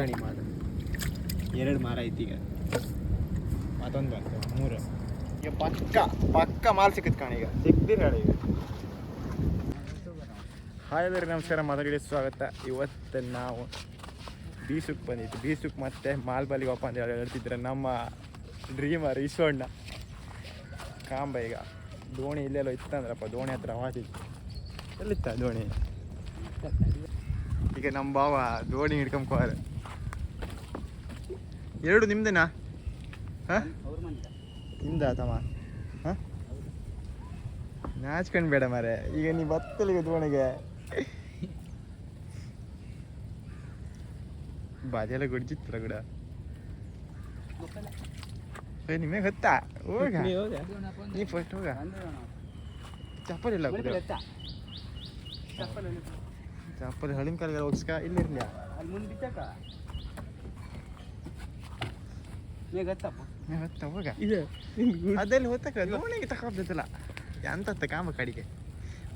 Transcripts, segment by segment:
ಕಾಣಿ ಮಾರ ಎರಡು ಮಾರ ಐತಿ ಈಗ. ಮತ್ತೊಂದು ಬಂತು ಮೂರು. ಈಗ ಪಕ್ಕ ಪಕ್ಕ ಮಾಲ್ ಸಿಕ್ಕತ್ ಕಾಣಿ ಈಗ. ಸಿಕ್ದಿರ ಹೇಳಿ ಹಾಯ್ ಎಲ್ಲರಿ ನಮಸ್ಕಾರ ಮೊದಲಿಗೆ ಸ್ವಾಗತ. ಇವತ್ತು ನಾವು ಬೀಸುಕ್ ಬಂದಿತ್ತು ಬೀಸುಕ್ ಮತ್ತೆ ಮಾಲ್ಬಾಲಿಗೆ ಒಪ್ಪ ಅಂತ ಹೇಳಿ ಹೇಳ್ತಿದ್ರೆ ನಮ್ಮ ಡ್ರೀಮರ್ ಈಶ್ವಣ್ಣ ಕಾಂಬ ಈಗ. ದೋಣಿ ಇಲ್ಲೆಲ್ಲೋ ಇತ್ತಂದ್ರಪ್ಪ, ದೋಣಿ ಹತ್ರ ವಾಸಿತ್ತು ಎಲ್ಲಿತ್ತ ದೋಣಿ? ಈಗ ನಮ್ಮ ಭಾವ ದೋಣಿ ಹಿಡ್ಕೊಂಬೋರ ಎರಡು ನಿಮ್ದೇನಾ? ಹಾಂ? ನಿಮ್ದ ತಮ್ಮ? ಹಾಂ? ನಾಚ್ಕೊಂಡು ಬೇಡ ಮಾರೆ ಈಗ ನೀ ಬತ್ತಲಿಗೆ ದೋಣಿಗೆ. ಬಾಜೆಲ್ಲ ಗುಡ್ಜಿತ್ತಲ್ಲ ಗುಡ. ಏ ನಿಮಗೆ ಗೊತ್ತಾ ಹೋಗ. ನೀ ಫಸ್ಟ್ ಹೋಗ. ಚಪ್ಪಲ್ ಇಲ್ಲ ಗುಡ. ಚಪ್ಪಲ್ ಹಳಿನ ಕಾಲಿಗೆ ಹೋಗ್ಸ್ಕ? ಇಲ್ಲಿರ್ಲಿ ಅಲ್ಲಿ ಮುಂದೆ ಅದೆಲ್ಲಿ ಹೋಗ್ತಕ್ಕ ದೋಣಿಗೆ ತಗೊಂಡಿದ್ದಲ್ಲ ಎಂತ ಕಾಮ ಕಡಿಗೆ.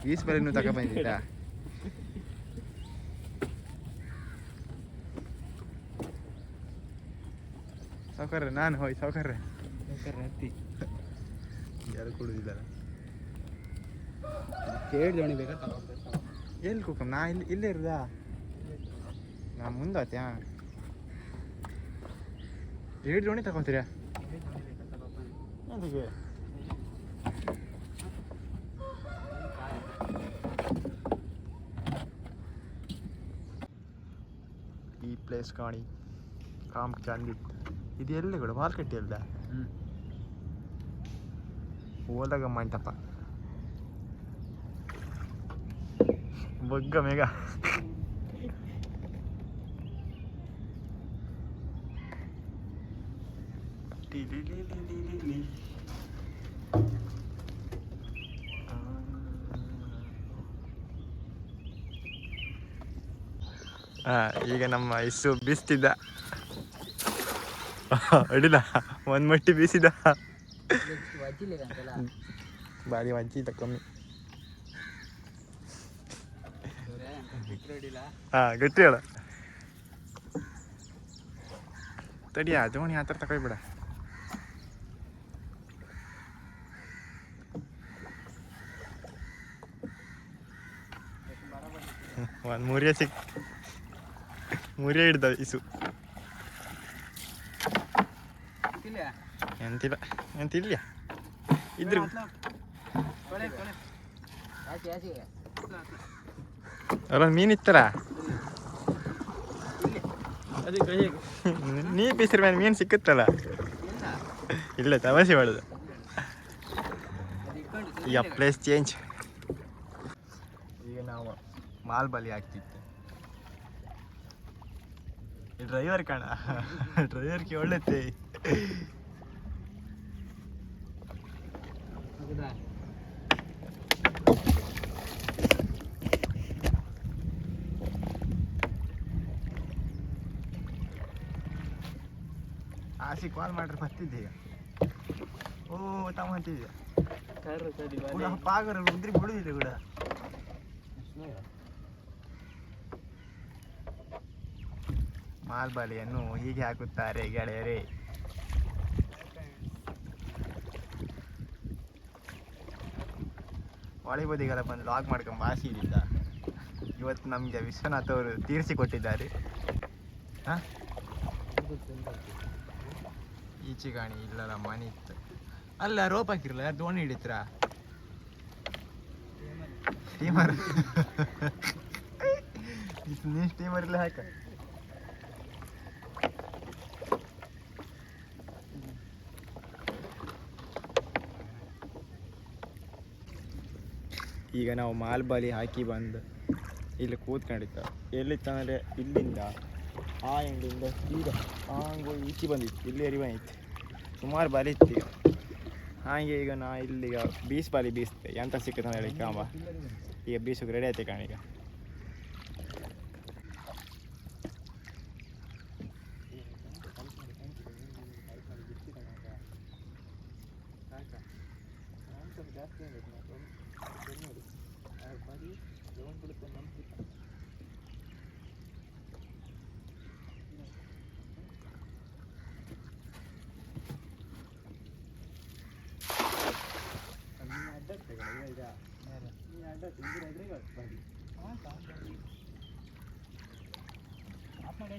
ಬೀಸ್ ಬರೀನು ತಗೊಂಬಂದಿದ್ದ? ಸಾವುಕಾರ್ರೆ ನಾನು ಹೋಯ್ ಸಾವುಕಾರ್ರೆ ಯಾರು ಕುಡಿದಿದ್ದಾರೆ? ಕೇಳಿ ದೋಣಿ ಬೇಕಾ? ಎಲ್ಲಿ ಕೂಕಮ್ ನಾ ಇಲ್ಲಿ ಇಲ್ಲೇ ಇರ್ದ? ನಾ ಮುಂದಾತ್ಯಾ ಎರಡು ಜೋಣಿ ತಗೋತೀರಾ? ಈ ಪ್ಲೇಸ್ ಕಾಣಿ. ಕಾಮ್ ಚಂದಿತ್ತು ಇದು ಎಲ್ಲಿ ಕೂಡ ಮಾರ್ಕೆಟ್ ಎಲ್ಲ ಹೋದಾಗ ಮಂಟಪ ಬಗ್ಗ ಮೇಘ. ಹಾ, ಈಗ ನಮ್ಮ ಇಸು ಬೀಸ್ತಿದ್ದ. ಅಡಿಲ್ಲ ಒಂದ್ ಮಟ್ಟಿ ಬೀಸಿದ. ಬಾರಿ ವಂಚಿತ ಕಮ್ಮಿ. ಹಾ, ಗಟ್ಟಿ ಹೇಳ. ತಡಿಯ, ದೋಣಿ ಥರ ತಗೊಳ್ಬಿಡ ಒಂದು ಮೂರೇ ಸಿಕ್ ಮೂರೇ ಹಿಡ್ದ ಇಸು ಎಂತಿಲ್ಲ ಎಂತಿಲ್ಲ ಇದ್ರು ಅಲ್ಲ ಮೀನಿತ್ತಲ್ಲ ನೀ ಬಿಸಿರ ಮೇಲೆ ಮೀನು ಸಿಕ್ಕುತ್ತಲ್ಲ ಇಲ್ಲ ತಮಾಷೆ ಮಾಡುದು ಈಗ ಪ್ಲೇಸ್ ಚೇಂಜ್ ಮಾಲ್ ಬಲಿ ಆಗ್ತಿತ್ತು. ಡ್ರೈವರ್ ಕಾಣ? ಡ್ರೈವರ್ಗೆ ಒಳ್ಳೆತ್ತೆ ಆಸಿ ಕಾಲ್ ಮಾಡ್ರೆ ಬರ್ತಿದ್ದೆ ಈಗ. ಓ ತಮ್ಮ ಪಾಗರ ಉದ್ರಿ ಬಿಡುದಿಲ್ಲ ಕೂಡ. ಮಾಲ್ಬಾಲಿಯನ್ನು ಹೀಗೆ ಹಾಕುತ್ತಾರೆ ಗೆಳೆಯರೇ. ಹೊಳೆ ಬದಿಗಳ ಬಂದು ಲಾಗ್ ಮಾಡ್ಕೊಂಡು ಬಾಸಿ ಇದ್ದಿದ್ದ ಇವತ್ತು ನಮಗೆ ವಿಶ್ವನಾಥ್ ಅವರು ತೀರಿಸಿ ಕೊಟ್ಟಿದ್ದಾರೆ ಹಾಂ? ಈಚೆ ಗಾಣಿ ಇಲ್ಲಲ್ಲ ಮನೆ ಇತ್ತು ಅಲ್ಲ ರೋಪ್ ಹಾಕಿರಲ್ಲ ಯಾರು ದೋಣಿ ಹಿಡಿತ್ರ? ಸ್ಟೀಮರ್ ಸ್ಟೀಮರ್ ಇಲ್ಲ ಹಾಕ. ಈಗ ನಾವು ಮಾಲ್ಬಾಲಿ ಹಾಕಿ ಬಂದು ಇಲ್ಲಿ ಕೂತ್ಕೊಂಡಿತ್ತು ಎಲ್ಲಿತ್ತಂದರೆ ಇಲ್ಲಿಂದ ಆ ಎಂಡಿಂದ ಈಗ ಹಾಂಗು ಈಚೆ ಬಂದಿತ್ತು. ಇಲ್ಲಿ ಅರಿವ ಇತ್ತು. ಸುಮಾರು ಬಾರಿ ಇತ್ತು ಹಾಗೆ ಈಗ ನಾ ಇಲ್ಲಿಗ ಬೀಸ್ ಬಾಲಿ ಬೀಸ್ತೆ ಎಂತ ಸಿಕ್ಕದ ಹೇಳಿ ಕಾಂಬ. ಈಗ ಬೀಸಕ್ಕೆ ರೆಡಿ ಆಯ್ತು ಕಾಣೀಗ. ಸ್ವಲ್ಪ ಜಾಸ್ತಿ ಆಗಬೇಕು ನಾವು ನೋಡಿ ಆ್ಯಡ್ ಮಾಡಿ ಲೋನ್ ಬಿಡುತ್ತೆ ನಮ್ಮ ಸಿಕ್ಕು ಅಡ್ಡ ತಿಂದಿರಾದ್ರೆ ಮಾಡಿ ಹಾಂ ಸಾಕು ಆಫ್ ಮಾಡಿ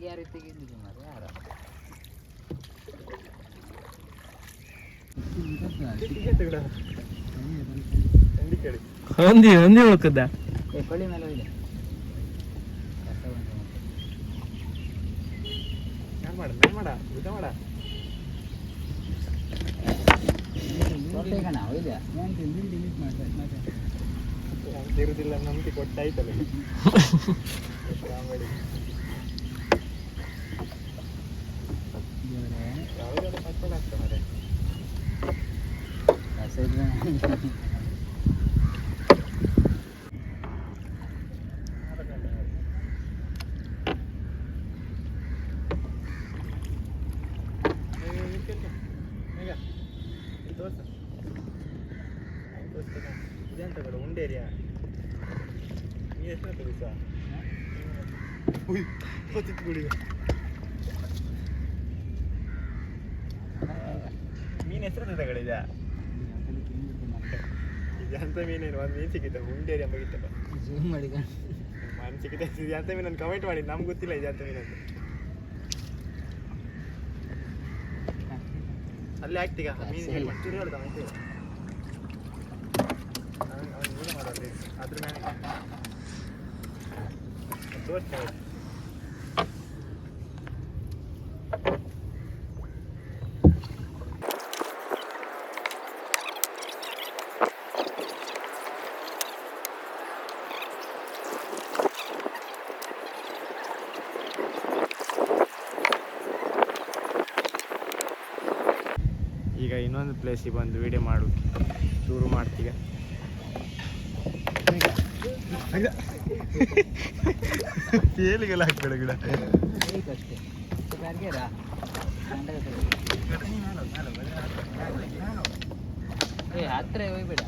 ಯಾರು ತೆಗೆದಿದ್ದು ಮಾರ್ರೆ, ಯಾರ ಹಂದಿ ಹಂದಿ ಉಳ್ಕದ ಏ ಕೊಳ್ಳಿ ಮೇಲೆ ಹೋಗಿದೆ ಕಷ್ಟ ಬಂತು ಮತ್ತೆ. ದೊಡ್ಡ ಕಣ ಹೋಯ್ದ ನಾನು ತಿಂದು ಕೊಟ್ಟಾಯ್ತಲ್ಲ ಕಾಮಿಡಿ ಕರ್ಕೊಂಡು ಆಗ್ತದೆ ಮಾರ್ರೆ. ಕಸ ಇದ್ರೆ ಈಗ ಇಲ್ಲಿ ಕೇಳ್ಕೊ. ಈಗ ಇಲ್ಲಿ ತೋರ್ಸು. ಇಲ್ಲಿ ತೋರ್ಸ್ತಾನ? ಇದೆಂತ ಬೇಡ ಉಂಡೇರಿಯಾ ನೀನು ಎಷ್ಟು ಹೊತ್ತು ದಿವಸ ಉಯ್ ಹೊತ್ತಿತ್ತು ಗುಡಿ ಮೀನು ಹೆಸರು ತಗಳಿದ ಇದು ಎಂತ ಮೀನೇನು ಒಂದು ಮೀನು ಸಿಕ್ಕಿದ್ದೆ ಉಂಡೇರಿ ಎಂಬ ಗಿತ್ತಪ್ಪ ಜೂಮ್ ಮಾಡಿ ಕಣ್ ಮೀನು ಸಿಕ್ಕಿದೆ ಇದು ಎಂತ ಮೀನು ಅಂತ ಕಮೆಂಟ್ ಮಾಡಿ. ನಮ್ಗೆ ಗೊತ್ತಿಲ್ಲ ಇದು ಎಂತ ಮೀನು ಅಂತ. ಅಲ್ಲೇ ಆಗ್ತೀಗ ಮೀನು ಇಲ್ಲ. ಚೂರು ಹೇಳ್ದ ಹೇಳಿ ಅದ್ರ ಮೇಲೆ ತೋರಿಸ್ತಾ ಈಗ ಇನ್ನೊಂದು ಪ್ಲೇಸಿಗೆ ಬಂದು ವಿಡಿಯೋ ಮಾಡು ಶುರು ಮಾಡ್ತೀವಿ ತೇಲಿಗೆಲ್ಲ ಹಾಕ್ಬೇಡ ಗಿಡ. ಹತ್ರ ಹೋಗ್ಬೇಡ.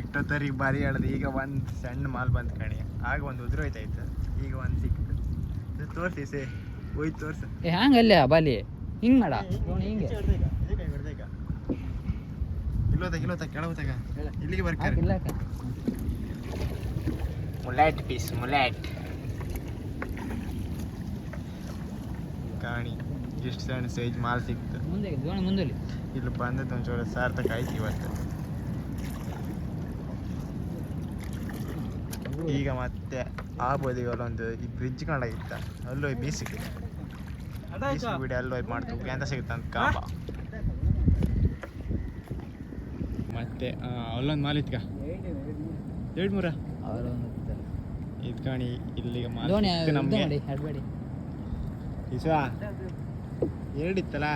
ಇಷ್ಟೊತ್ತರಿಗೆ ಬಾರಿ ಹೇಳದು ಈಗ ಒಂದು ಸಣ್ಣ ಮಾಲ್ ಬಂತು ಕಣಿ. ಆಗ ಒಂದು ಉದುರೋಯ್ತಾಯ್ತು ಈಗ ಒಂದು ಸಿಕ್ತು. ತೋರ್ಸಿ ತೋರಿಸಿ ಸೇ ಹೋಯ್ತು ತೋರ್ಸ. ಏ ಅಲ್ಲೇ ಬಾಲಿ. ಹಿಂಗ ಮಾಡ. ಹಿಂಗೆ. ಇಲ್ಲೋತ ಇಲ್ಲೋತ ಕೆಳಗೋತಾಗ ಇಲ್ಲಿಗೆ ಬರ್ತಾರೆ ಮುಲಾಟ್ ಪೀಸ್ ಮುಲಾಟ್ ಕಾಣಿ ಎಷ್ಟು ಸಣ್ಣ ಸೈಜ್ ಮಾಲ್ ಸಿಕ್ತು. ಮುಂದೆ ಮುಂದೆ ಇಲ್ಲಿ ಬಂದದ್ದು ಒಂಚೂರು ಸಾರ್ಥಕ ಆಯ್ತು ಇವತ್ತು. ಈಗ ಮತ್ತೆ ಆ ಬದಿಗೆ ಅಲ್ಲೊಂದು ಈ ಬ್ರಿಡ್ಜ್ ಕಂಡಾಗಿತ್ತ ಅಲ್ಲೋಯ್ ಬೀಚ್ ಸಿಕ್ಕಿದೆ ಬೀಚ್ ಬಿಡಿ ಅಲ್ಲೋಯ್ ಮಾಡ್ತೀವಿ ಎಂತ ಸಿಗುತ್ತೆ ಅಂತ ಕಾಪ ಮತ್ತೆ ಅಲ್ಲೊಂದು ಮಾಲ್ ಇತ್ಕ? ಎರಡು ಮೂರ ಇದ್ಕಾಣಿ ಇದು ಕಾಣಿ ಇಲ್ಲಿಗೆ ಮಾಲ್ ನಮಗೆ. ಇಸ್ವಾ ಎರಡಿತ್ತಲ್ಲ?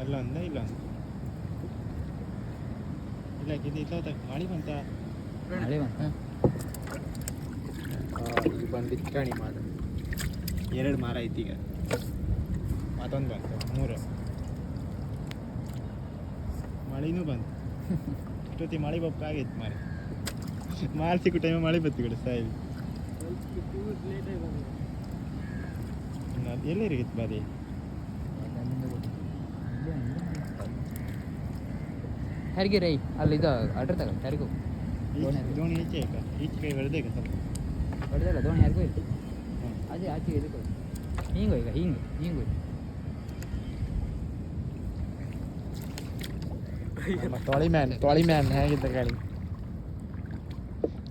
ಅಲ್ಲೊಂದ ಇಲ್ಲೊಂದು. ಇಲ್ಲ ಇದು ಇಲ್ಲ ಮಾಡಿ ಮಳೆ ಬಂತ. ಈಗ ಬಂದು ಎರಡು ಮಾರ ಐತಿ ಈಗ. ಮತ್ತೊಂದು ಬಂತು ಮೂರು. ಮಳೆನೂ ಬಂತು. ಇಷ್ಟೊತ್ತಿ ಮಳೆ ಬಪ್ಪ ಆಗೈತೆ ಮಾರಿ. ಮಾಲ್ ಸಿಕ್ಕೋ ಟೈಮ್ ಮಳೆ ಬತ್ತು ಕಡೆ ಸಾಯಿ ಎಲ್ಲರಿಗಿತ್ತು ಬಾರಿ ಹೆರಿಗೆ ರೈ ಅಲ್ಲಿದ ಅಡ್ರ ತಗೊಂಡು ಹೆರಿಗೆ ದೋಣಿ ಈಚೆ ಈಗ ಈಚೆ ಕೈ ಬೆಳೆದೇ ಸ್ವಲ್ಪ ಹೊಡೆದಲ್ಲ ದೋಣಿ ಯಾರಿಗೂ ಇಲ್ಲ ಅದೇ ಆಚೆ ಇದಕ್ಕೆ ಹಿಂಗು ಈಗ ಹಿಂಗೆ ಹಿಂಗು ನಮ್ಮ ತೊಳಿ ಮ್ಯಾನ್ ತೊಳಿ ಮ್ಯಾನ್ ಹೇಗಿದ್ದ ಗಾಳಿ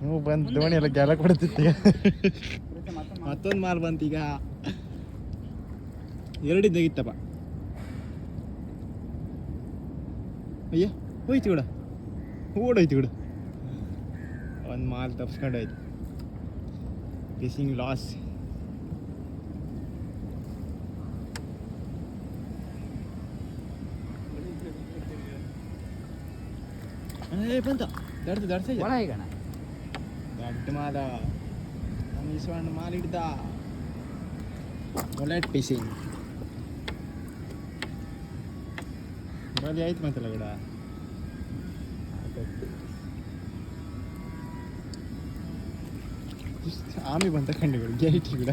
ನೀವು ಬಂದು ದೋಣಿ ಎಲ್ಲ ಗೆಲ ಕೊಡ್ತಿತ್ತೀಗ ಮತ್ತೊಂದು ಮಾಲ್ ಬಂತೀಗ ಎರಡಿದ್ದಾಗಿತ್ತಪ್ಪ ಅಯ್ಯ ಹೋಯ್ತು ಕೂಡ ಓಡೋಯ್ತು ಕೂಡ ಒಂದು ಮಾಲ್ ತಪ್ಸ್ಕೊಂಡು ಹೋಯ್ತು ಫಿಶಿಂಗ್ ಲಾಸ್ ಏ ಬಂತ. ದಡ್ದು ದಡ್ಸ ಒಳ ಈಗಣ ದಡ್ಡ ಮಾಲ. ನಮ್ಮ ಈಶ್ವರಣ್ಣ ಮಾಲ್ ಹಿಡ್ದ. ಬುಲೆಟ್ ಫಿಶಿಂಗ್ ಬಲಿ ಆಯ್ತು ಮತ್ತಲ್ಲ ಕೂಡ ಆಮಿ ಬಂತ ಕಂಡುಗಳು ಗೇಟ್ ಕೂಡ.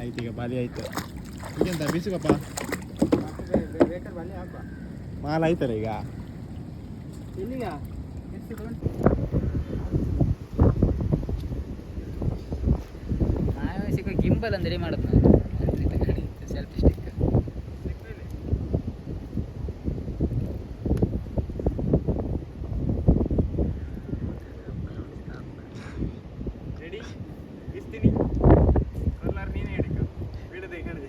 ಆಯ್ತು, ಈಗ ಬಾಲಿ ಆಯ್ತು. ಈಗೆಂತ ಬೀಸುಗಪ್ಪ ಮಾಲ್ ಆಯ್ತಲ್ಲ ಈಗ? ಗಿಂಬಲ್ ಅಂದ್ರೆ ಮಾಡೋದು? ಸೆಲ್ಫಿ ಸ್ಟಿಕ್ ರೆಡಿ ಇಸ್ತೀನಿ ಕಲ್ಲರ್ ನೀನೇ ಹಿಡಿಕ ಬಿಡದೆ ಹೇಳಿದೆ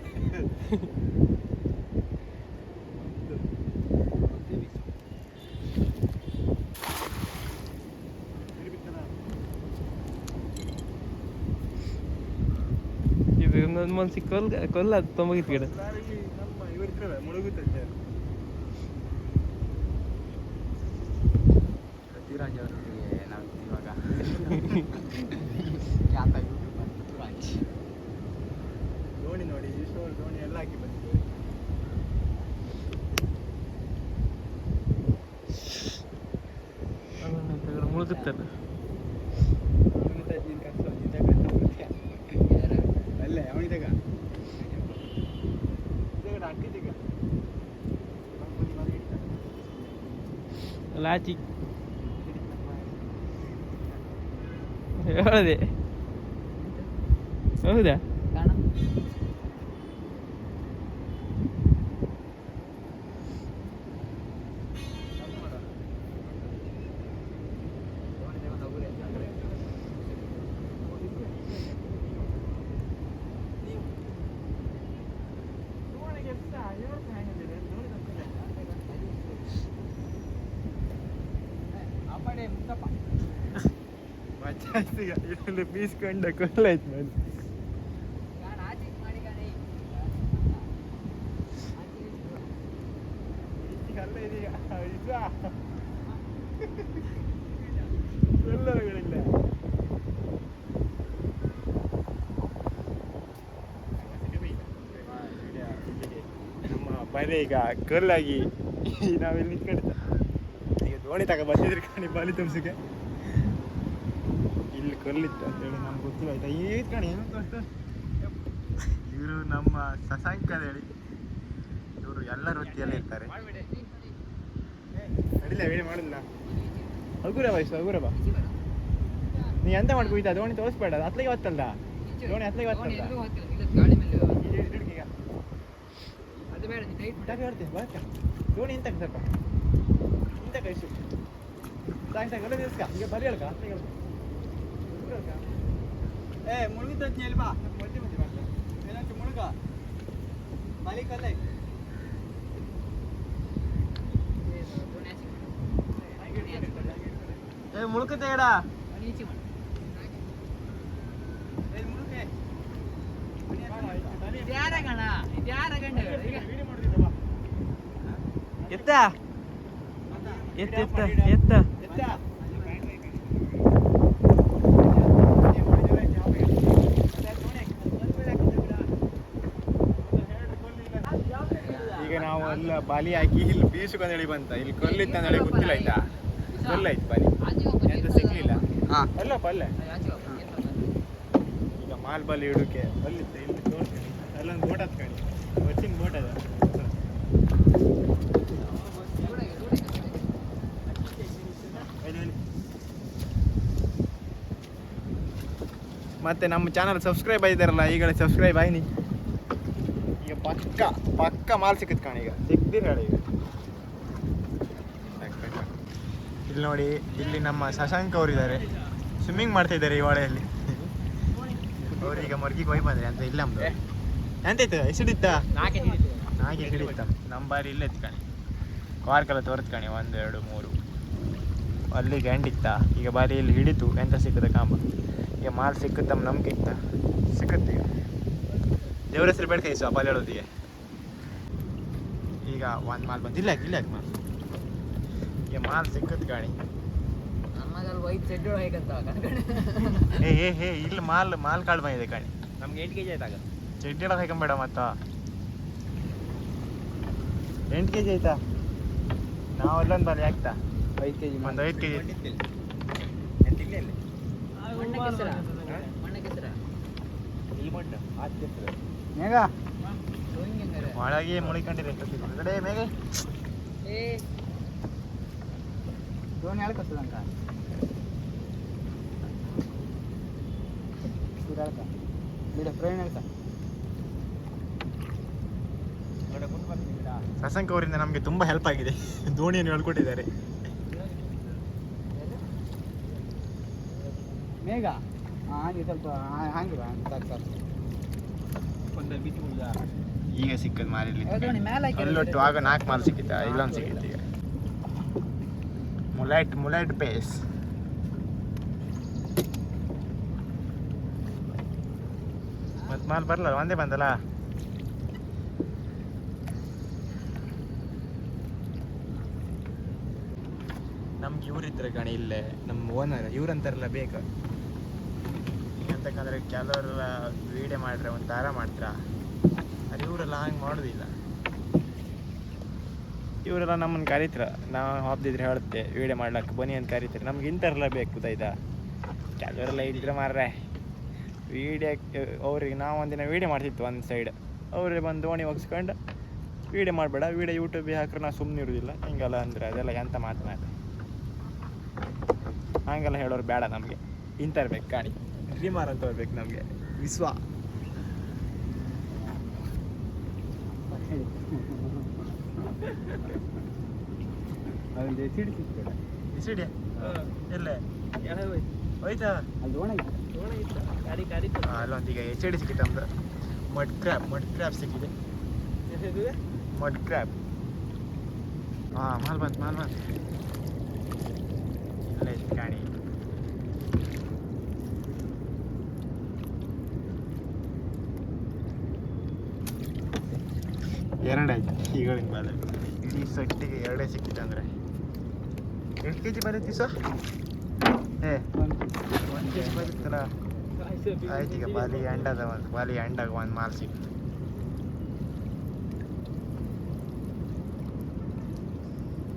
ಇದು ಮನ್ಸಿ ಕೊಲ್ ಕೊಲ್ಲ ತೊಂಬಗಿತ್ತು ಗಿಡ ನಮ್ಮ ಇವರಿದ್ರಲ್ಲ ಮುಳುಗುತ್ತಂತೆ ಪೃಥ್ವಿರಾಜ್ ಅವರಿಗೆ ನಾವು ಇವಾಗ ಖ್ಯಾತ ಯೂಟ್ಯೂಬರ್ ಪೃಥ್ವಿರಾಜ್ ದೋಣಿ ನೋಡಿ ಈಶ್ವರ್ ದೋಣಿ ಎಲ್ಲ ಹಾಕಿ ಬಂದಿದೆ ಮುಳುಗುತ್ತಲ್ಲ ಅಲ್ಲೇ ಅವನಿದಾಗ ಹಾಕಿದ್ದೀಗ ಲಾಚಿ ಹೇಳಿದೆ ಹೌದಾ ನೋಡಿ ಅಲ್ಲ ಇದೀಗ ಇದು ಎಲ್ಲರಗಳಿಲ್ಲ ಬಲೆ ಈಗ ಕಲ್ಲಾಗಿ ನಾವಿಲ್ಲಿ ಕಡೆ ಈಗ ದೋಣಿ ತಗ ಬಂದಿದ್ರಿ ಕಣಿ ಬಾಲಿ ಇಲ್ಲಿ ಕಲ್ಲಿತ್ತು ಅಂತೇಳಿ ನಮ್ಗೆ ಗೊತ್ತಿಲ್ಲ. ಆಯ್ತಾ ಏತ್ ಕಣಿ ಇವರು ನಮ್ಮ ಶಶಾಂಕ ಅಂತ ಹೇಳಿ. ಇವರು ಎಲ್ಲ ವೃತ್ತಿಯಲ್ಲಿ ಇರ್ತಾರೆ. ಅಡಿಲ್ಲ ವೇಳೆ ಮಾಡಿಲ್ಲ ಹಗುರ ವಯಸ್ಸು ಹಗುರ ಬಾ. ನೀ ಎಂತ ಮಾಡ್ಕೋಯ್ತಾ ದೋಣಿ ತೋರಿಸ್ಬೇಡ ಅತ್ಲಿಗೆ ಹೊತ್ತಲ್ಲ ದೋಣಿ ಅತ್ಲಿಗೆ ಹೊತ್ತಲ್ಲ ದೋಣಿ ಎಂತ ಸ್ವಲ್ಪ. ಇಂತ ಕಳಿಸು ಸಾಕು ಸಾಕು ಎಲ್ಲ ನಿಲ್ಸ್ಕ ಈಗ ಬರಿ ಹೇಳ್ಕ ಅತ್ಲಿಗೆ ಹೇಳ್ಕ. ಏ ಮುಳುಗಿದ ಹೇಳಿ ಬಾ. ಏನಂತ ಮುಳುಗ? ಬಲಿ ಕಲ್ಲೈ ಏ ಮುಳುಕತ್ತೆ ಗಿಡ ಇದ್ಯಾರ ಗಣ ಇದ್ಯಾರ ಗಂಡ? ಈಗ ಎತ್ತ ಎತ್ತ ಎತ್ತ. ಎತ್ತ? ಅಲ್ಲ ಬಾಲಿ ಹಾಕಿ ಇಲ್ಲಿ ಬೀಸುಗೊಂದು ಹೇಳಿ ಬಂತ. ಇಲ್ಲಿ ಕೊಲ್ಲಿ ಹೇಳಿ ಗೊತ್ತಿಲ್ಲ ಆಯ್ತಾ? ಕೊಲ್ಲೈತ್ ಬಾಲಿ. ಎಂತ ಸಿಗ್ಲಿಲ್ಲ ಅಲ್ಲ ಪಲ್ಲೆ. ಈಗ ಮಾಲ್ ಬಾಲಿ ಹಿಡುಕೆ ಬಲ್ಲಿದ್ದ ಇಲ್ಲಿ ತೋರಿಸಿ ಅಲ್ಲೊಂದು ಬೋಟ್ ಹತ್ಕೊಂಡು ಬಚ್ಚಿನ ಬೋಟ್ ಅದ. ಮತ್ತೆ ನಮ್ಮ ಚಾನಲ್ ಸಬ್ಸ್ಕ್ರೈಬ್ ಆಗಿದ್ದಾರಲ್ಲ ಈಗಲೇ ಸಬ್ಸ್ಕ್ರೈಬ್ ಆಯ್ನಿ. ಪಕ್ಕ ಪಕ್ಕ ಮಾಲ್ ಸಿಕ್ಕತ್ ಕಾಣ ಈಗ. ಸಿಕ್ದಿರ ಹೇಳಿ ಈಗ. ಇಲ್ಲಿ ನೋಡಿ ಇಲ್ಲಿ ನಮ್ಮ ಶಶಾಂಕ್ ಅವರು ಇದ್ದಾರೆ ಸ್ವಿಮ್ಮಿಂಗ್ ಮಾಡ್ತಾ ಇದ್ದಾರೆ ಈ ಹೊಳೆಯಲ್ಲಿ ಅವ್ರೀಗ ಮರ್ಗಿ ಹೋಗಿ ಬಂದ್ರೆ ಅಂತ ಇಲ್ಲ ನಮ್ದು ಎಂತಿತ್ತು ಎಷ್ಟಿತ್ತ? ನಾಗೆ ಹಿಡಿತ ನಮ್ಮ ಬಾರಿ ಇಲ್ಲೇ ಕಾರ್ಕಲ ಕಾರ್ಕಲ್ಲ ಕಾಣಿ ಒಂದು ಎರಡು ಮೂರು. ಅಲ್ಲಿಗೆ ಗಂಡಿತ್ತ ಈಗ ಬಾರಿ ಇಲ್ಲಿ ಹಿಡಿತು ಎಂತ ಸಿಕ್ಕದ ಕಾಂಬ? ಈಗ ಮಾಲ್ ಸಿಕ್ಕುತ್ತಮ್ಮ ನಂಬಿಕೆ ಇತ್ತ? ಸಿಕ್ಕತ್ತೆ ಈಗ. ದೇವ್ರ ಹೆಸರು ಬೇಡ ಸೊ ಅಪ್ಪ ಹೇಳೋದಿಗೆ ಈಗ ಒಂದು ಮಾಲ್ ಬಂದಿಲ್ಲ ಇಲ್ಲ ಯಾಕೆ ಮಾಲ್. ಈಗ ಮಾಲ್ ಸಿಕ್ಕತ್ ಗಾಡಿ. ಏ ಏ ಏ ಹೇ ಇಲ್ಲಿ ಮಾಲ್ ಮಾಲ್ ಕಾಳು ಬಂದಿದೆ ಕಾಣಿ. ನಮ್ಗೆ ಎಂಟು ಕೆ ಜಿ ಆಯ್ತಾಗ ಚೆಡ್ಡಿ ಹೇಳೋದು ಹಾಕೊಂಬೇಡ ಮತ್ತೆ. ಎಂಟು ಕೆ ಜಿ ಆಯ್ತಾ? ನಾವು ಅಲ್ಲೊಂದು ಬಾರಿ ಆಗ್ತಾ ಐದು ಕೆ ಜಿ ಒಂದು ಐದು ಕೆ ಜಿ ಇಲ್ಲಿ ಮಣ್ಣು ಮಣ್ಣಕ್ಕೆ ಹೆಸರ. ಮೇಘ? ಒಳಗೆ ಮುಳಿಕೊಂಡಿರಿ ಹೊರಗಡೆ ಮೇಘ? ಏ. ದೋಣಿ ಹೇಳ್ಕೊತದಂಕ ಬಿಡ ಪ್ರಯಾಣ ಹೇಳ್ಕ ಶಶಾಂಕ್ ಅವರಿಂದ ನಮಗೆ ತುಂಬ ಹೆಲ್ಪ್ ಆಗಿದೆ. ದೋಣಿಯನ್ನು ಹೇಳ್ಕೊಟ್ಟಿದ್ದಾರೆ. ಮೇಘ? ಹಾಗೆ ಸ್ವಲ್ಪ ಹಾಗೆ ಬಾ ಸಾಕು ಸಾಕು. ಈಗ ಸಿಕ್ಕದ್ ಮಾರಿ ಎಲ್ಲೊಟ್ಟು ಅಲ್ಲೊಟ್ಟು ಆಗ ನಾಲ್ಕು ಮಾಲ್ ಸಿಕ್ಕಿತ್ತ ಇಲ್ಲೊಂದು ಸಿಕ್ಕಿತ್ತು ಈಗ? ಮುಲೈಟ್ ಮುಲೈಟ್ ಪೇಸ್. ಮತ್ತೆ ಮಾಲ್ ಬರಲ್ಲ ಒಂದೇ ಬಂದಲ್ಲ? ನಮ್ಗೆ ಇವ್ರಿದ್ರೆ ಕಣಿ ಇಲ್ಲೇ. ನಮ್ಮ ಓನರ್ ಇವ್ರಂತಾರಲ್ಲ ಬೇಕು. ಅಂತಕ್ಕಂದ್ರೆ ಕೆಲವರೆಲ್ಲ ವೀಡಿಯೋ ಮಾಡ್ರೆ ಒಂಥರ ಮಾಡ್ತಾರ? ಅದು ಇವರೆಲ್ಲ ಹಂಗೆ ಮಾಡೋದಿಲ್ಲ. ಇವರೆಲ್ಲ ನಮ್ಮನ್ನು ಕರೀತಾರ. ನಾವು ಹಾಪ್ದಿದ್ರೆ ಹೇಳುತ್ತೆ ವೀಡಿಯೋ ಮಾಡ್ಲಕ್ಕೆ ಬನ್ನಿ ಅಂತ ಕರೀತಾರೆ. ನಮ್ಗೆ ಇಂಥರೆಲ್ಲ ಬೇಕು ಗೊತ್ತಾಯ್ತಾ ಕೆಲವರೆಲ್ಲ ಇದ್ರೆ ಮಾರ್ರೆ. ವೀಡಿಯೋ ಅವ್ರಿಗೆ ನಾವು ಒಂದಿನ ವೀಡಿಯೋ ಮಾಡ್ತಿತ್ತು ಒಂದು ಸೈಡ್ ಅವ್ರಿಗೆ ಬಂದು ದೋಣಿ ಒಗ್ಸ್ಕೊಂಡು ವೀಡಿಯೋ ಮಾಡಬೇಡ. ವೀಡಿಯೋ ಯೂಟ್ಯೂಬಿಗೆ ಹಾಕ್ರೆ ನಾವು ಸುಮ್ಮನೆ ಇರೋದಿಲ್ಲ. ಹಿಂಗೆಲ್ಲ ಅಂದರೆ ಅದೆಲ್ಲ ಎಂತ ಮಾತನಾಡಿ ಮಾತು ಹಂಗೆಲ್ಲ ಹೇಳೋರು ಬೇಡ ನಮಗೆ. ಇಂಥರ್ಬೇಕು ಗಾಡಿ ರಿಮಾರ್ ಅಂತ ಬರ್ಬೇಕು ನಮಗೆ. ವಿಶ್ವ. ಅಲ್ಲಿ ಸಿಗ್ತದೆ ಎಲ್ಲೇ? ಹೋಯ್ತಾ? ಅಲ್ಲಿ ದೋಣಿ ಗಾಡಿ ಗಾಡಿ ಹಾಂ ಅಲ್ಲೊಂದು ಈಗ ಎಚ್ ಡಿ ಸಿಕ್ಕಿತ್ತು ನಮ್ದು. ಮಡ್ ಕ್ರ್ಯಾಪ್ ಮಡ್ ಕ್ರ್ಯಾಪ್ ಸಿಕ್ಕಿದೆ. Mud crab. ಹಾಂ ಮಾಲ್ ಬಂತು ಮಾಲ್ ಬಂತು. ಇಲ್ಲೇ ಐತೆ ಗಾಡಿ. ಎರಡಾಯ್ತು. ಈಗಳಿನ ಬಾಳೆ. ಇಡೀ ಸಟ್ಟಿಗೆ ಎರಡೇ ಸಿಕ್ಕಿತ್ತು ಅಂದರೆ. ಎಷ್ಟು ಕೆ ಜಿ ಬಂದೈತಿ ಸರ್? ಏ ಒಂದು ಕೆ ಜಿ ಬಂದಿತ್ತಲ್ಲ? ಆಯ್ತು ಈಗ ಬಾಲಿ ಎಂಡದ ಒಂದು ಬಾಲಿ ಎಂಡಾಗ ಒಂದು ಮಾಲ್ ಸಿಕ್ತು.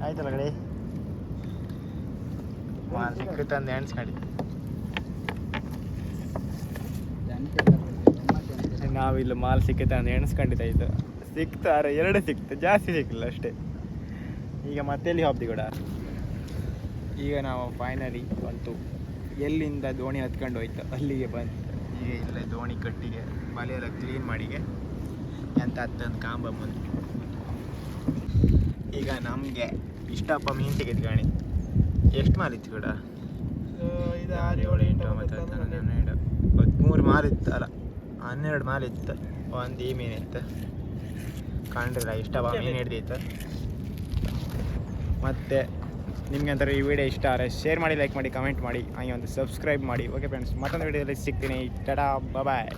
ಆಯ್ತಲ್ಲ ಕಡೆ ಮಾಲ್ ಸಿಕ್ಕತ್ತಂದು ಎಣ್ಸ್ಕೊಂಡಿದ್ದೆ ನಾವಿಲ್ಲಿ ಮಾಲ್ ಸಿಕ್ಕತ್ತೆ ಅಂತ ಎಣಿಸ್ಕೊಂಡಿದ್ದಾಯ್ತು ಸಿಕ್ತಾರೆ ಎರಡೇ ಸಿಕ್ತು ಜಾಸ್ತಿ ಸಿಕ್ಕಿಲ್ಲ ಅಷ್ಟೇ. ಈಗ ಮತ್ತೆ ಎಲ್ಲಿ ಹೋಗ್ತಿ ಕೂಡ? ಈಗ ನಾವು ಫೈನಲಿ ಬಂತು. ಎಲ್ಲಿಂದ ದೋಣಿ ಹತ್ಕೊಂಡು ಹೋಯ್ತು? ಅಲ್ಲಿಗೆ ಬಂತು. ಈಗ ಇಲ್ಲ ದೋಣಿ ಕಟ್ಟಿಗೆ ಮಲೆಯೆಲ್ಲ ಕ್ಲೀನ್ ಮಾಡಿಗೆ ಎಂತ ಹತ್ತೊಂದು ಕಾಂಬ ಬಂದು ಈಗ ನಮಗೆ ಇಷ್ಟಪ್ಪ ಮೀನು ಸಿಗಿದ್ ಗಾಣಿ ಎಷ್ಟು ಮಾಲಿತ್ತು ಕೂಡ? ಇದು ಆರು ಏಳು ಎಂಟು ಒಂಬತ್ತು ಹನ್ನೆರಡು. ಹದಿಮೂರು ಮಾರಿತ್ತಲ್ಲ ಅಲ್ಲ ಹನ್ನೆರಡು ಮಾಲ್ ಒಂದು ಈ ಮೀನು ಇತ್ತು ಇಷ್ಟ ಮೀನು ಹಿಡ್ದಿತ್ತು ಮತ್ತು ನಿಮ್ಗೆ ಅಂತಾರೆ ಈ ವಿಡಿಯೋ ಇಷ್ಟ ಆದರೆ ಶೇರ್ ಮಾಡಿ ಲೈಕ್ ಮಾಡಿ ಕಮೆಂಟ್ ಮಾಡಿ ಹಾಗೆ ಒಂದು ಸಬ್ಸ್ಕ್ರೈಬ್ ಮಾಡಿ. ಓಕೆ ಫ್ರೆಂಡ್ಸ್ ಮತ್ತೊಂದು ವಿಡಿಯೋದಲ್ಲಿ ಸಿಗ್ತೀನಿ. ಟಡಾ ಬಾಯ್